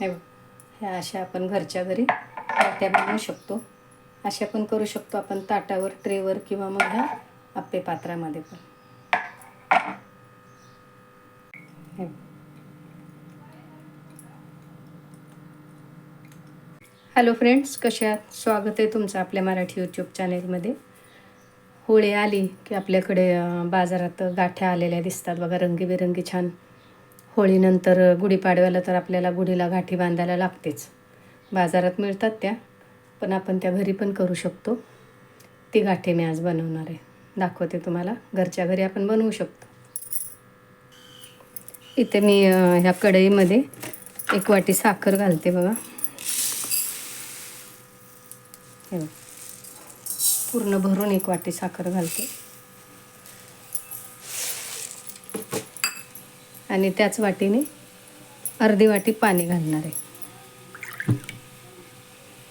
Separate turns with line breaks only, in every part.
हे ह्या अशा आपण घरच्या घरी वाट्या बनवू शकतो. अशा पण करू शकतो आपण ताटावर ट्रेवर किंवा मग ह्या आप्पे पात्रामध्ये पण. हॅलो फ्रेंड्स कशा स्वागत आहे तुमचं आपल्या मराठी यूट्यूब चॅनेलमध्ये होळी आली की आपल्याकडे बाजारात गाठ्या आलेल्या दिसतात बघा रंगीबेरंगी छान. होळीनंतर गुढीपाडव्याला तर आपल्याला गुढीला गाठी बांधायला लागतेच. बाजारात मिळतात त्या पण आपण त्या घरी पण करू शकतो. ती गाठी मी आज बनवणार आहे. दाखवते तुम्हाला. घरच्या घरी आपण बनवू शकतो. इथे मी ह्या कढईमध्ये एक वाटी साखर घालते बघा. पूर्ण भरून एक वाटी साखर घालते. आणि त्याच वाटीने अर्धी वाटी पाणी घालणार आहे.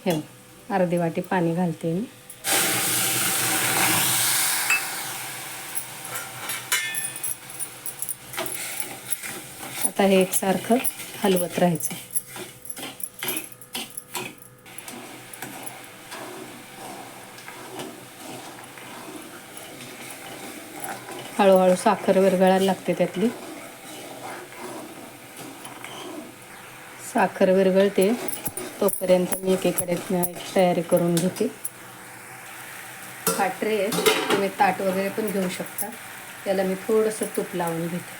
हे अर्धी वाटी पाणी घालते मी. आता हे एकसारखं हलवत राहायचं. हळूहळू साखर विरघळायला लागते त्यातली. साखर विरघळते. तोपर्यंत मी एकीकडे तयारी करून घेते. हा ट्रे तुम्ही ताट वगैरे पण घेऊ शकता. त्याला मी थोडंसं तूप लावून घेते.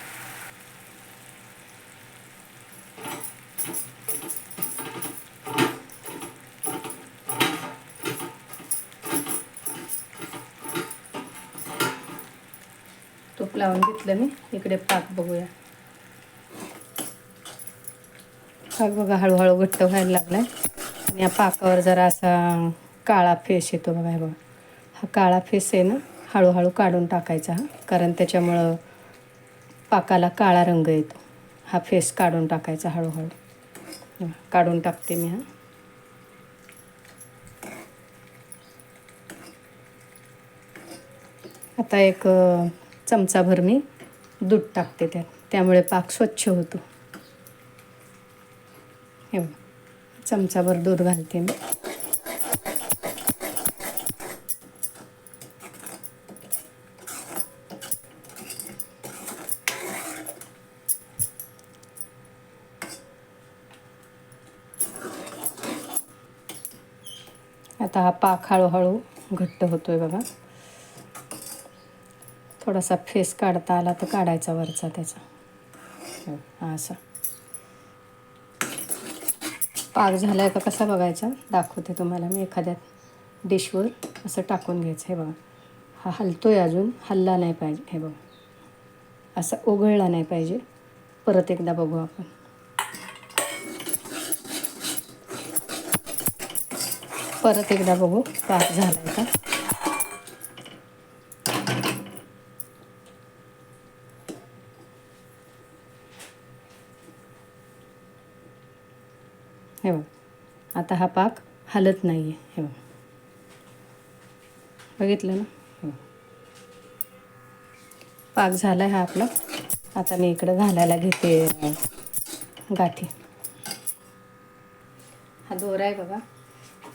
तूप लावून घेतलं मी. इकडे पाक बघूया. पाक बघा हळूहळू घट्ट व्हायला लागला आहे आणि या पाकावर जरा असा काळा फेस येतो बघा हे बघा. हा काळा फेस आहे ना हळूहळू काढून टाकायचा हा. कारण त्याच्यामुळं पाकाला काळा रंग येतो. हा फेस काढून टाकायचा हळूहळू. काढून टाकते मी हा. आता एक चमचाभर मी दूध टाकते त्यात. त्यामुळे पाक स्वच्छ होतो. हे चमचाभर दूध घालते मी. आता हा पाक हळूहळू घट्ट होतोय बघा. थोडासा फेस काढता आला तर काढायचा वरचा त्याचा. हो, असा. पाक झालाय का कसा बघायचा? दाखवते तुम्हाला मी एखाद्या डिशवर असं टाकून घ्यायचं. हे बघा. हा हलतो आहे अजून. हलला नाही पाहिजे. हे बघा. असा ओघळला नाही पाहिजे. परत एकदा बघू आपण. परत एकदा बघू. पाक झालाय का हे बघ आता हा पाक हलत नाही आहे हे बघितलं ना? पाक झाला आहे हा आपला. आता मी इकडं घालायला घेते गाठी. हा दोरा आहे बघा.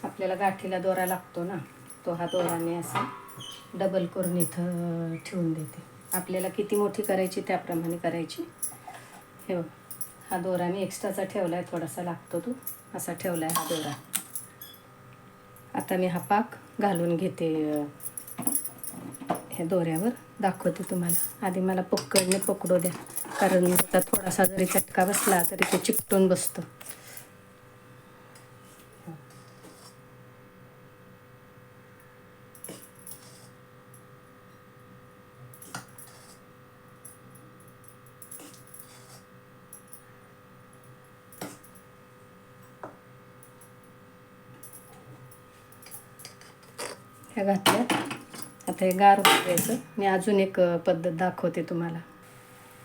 आपल्याला गाठीला दोरा लागतो ना? तो हा दोराने असा डबल करून इथं ठेवून देते. आपल्याला किती मोठी करायची त्याप्रमाणे करायची. हे बघा. हा दोरा मी एक्स्ट्राचा ठेवला आहे थोडासा लागतो तो. असा ठेवला आहे हा दोरा. आता मी हा पाक घालून घेते ह्या दोऱ्यावर. दाखवते तुम्हाला. आधी मला पकडणे पकडू द्या. कारण त्याचा थोडासा जरी चटका बसला तरी ते चिकटून बसतं. गाठी घातल्या आता हे गार द्यायचं मी अजून एक पद्धत दाखवते तुम्हाला.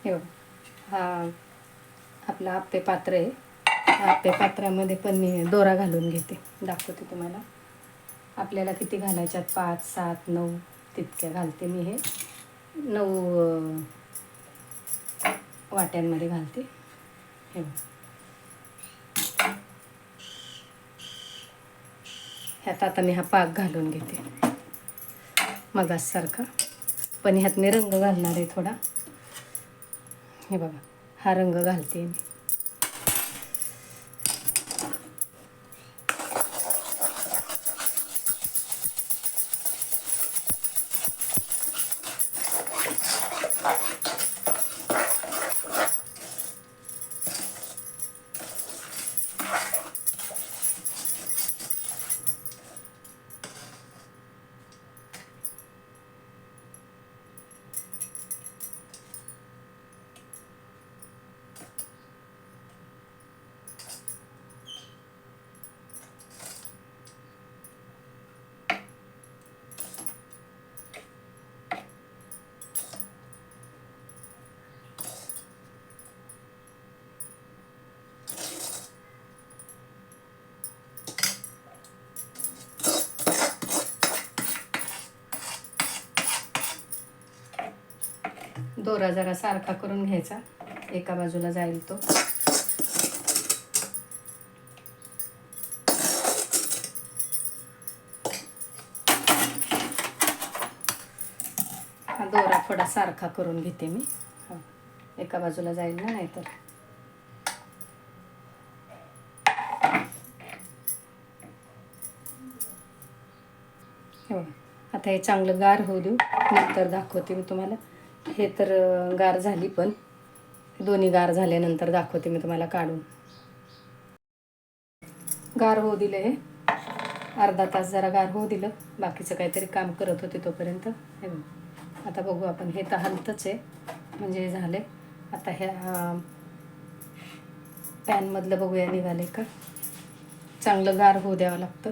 हे हा आपलं आप्पे पात्र आहे. आप्पे पात्रामध्ये पण मी दोरा घालून घेते. दाखवते तुम्हाला. आपल्याला किती घालायच्यात पाच सात नऊ तितक्या घालते मी हे. नऊ वाट्यांमध्ये घालते. हे ह्यात आता मी हा पाक घालून घेते. मगाससारखा. पण ह्यातने रंग घालणार आहे थोडा. हे बघा हा रंग घालते मी. दोरा जरा सारखा करून घ्यायचा. एका बाजूला जाईल तो. हा दोरा थोडा सारखा करून घेते मी. हो. एका बाजूला जाईल ना नाहीतर. हो आता हे चांगलं गार होऊ देऊ. नंतर दाखवते मी तुम्हाला. हे तर गार झाली पण. दोन्ही गार झाल्यानंतर दाखवते मी तुम्हाला काढून. गार होऊ दिलं हे. अर्धा तास जरा गार होऊ दिलं. बाकीचं काहीतरी काम करत होते तोपर्यंत. हे आता बघू आपण. हे तर हलतच आहे. म्हणजे झाले आता ह्या पॅनमधलं बघूया निघाले का? चांगलं गार होऊ द्यावं लागतं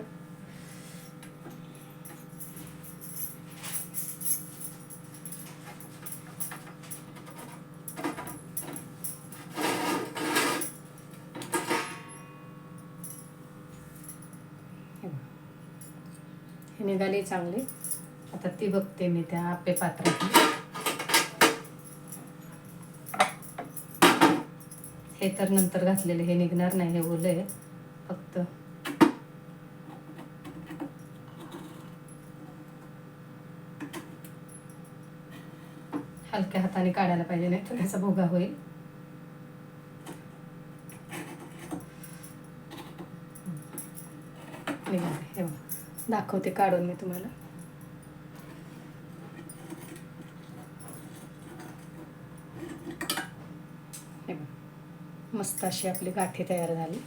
हे निघाले चांगले. आता ती बघते मी त्या आपे पात्रात हे तर नंतर घातलेले हे निघणार नाही हे ओलं आहे. फक्त हलक्या हाताने काढायला पाहिजे नाही तर त्याचा भोगा होईल निघाले हे बघा. दाखवते काढून मी तुम्हाला. हे मस्त अशी आपली गाठी तयार झाली.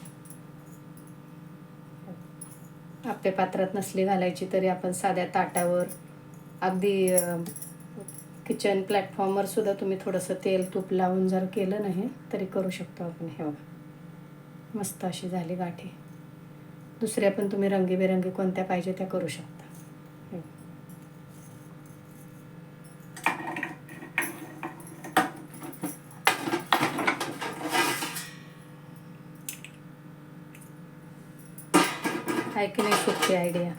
आपल्या पात्रात नसली घालायची तरी आपण साध्या ताटावर अगदी किचन प्लॅटफॉर्मवर सुद्धा तुम्ही थोडंसं तेल तूप लावून जर केलं नाही तरी करू शकतो आपण. हे बघा मस्त अशी झाली गाठी. दुसऱ्या पण तुम्ही रंगीबेरंगी कोणत्या पाहिजे त्या करू शकता. आहे की नाही सोपी आयडिया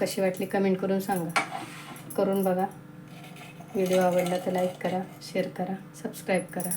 कशी वाटली कमेंट करून सांगा. करून बघा. व्हिडिओ आवडला तर लाईक करा शेअर करा सबस्क्राईब करा.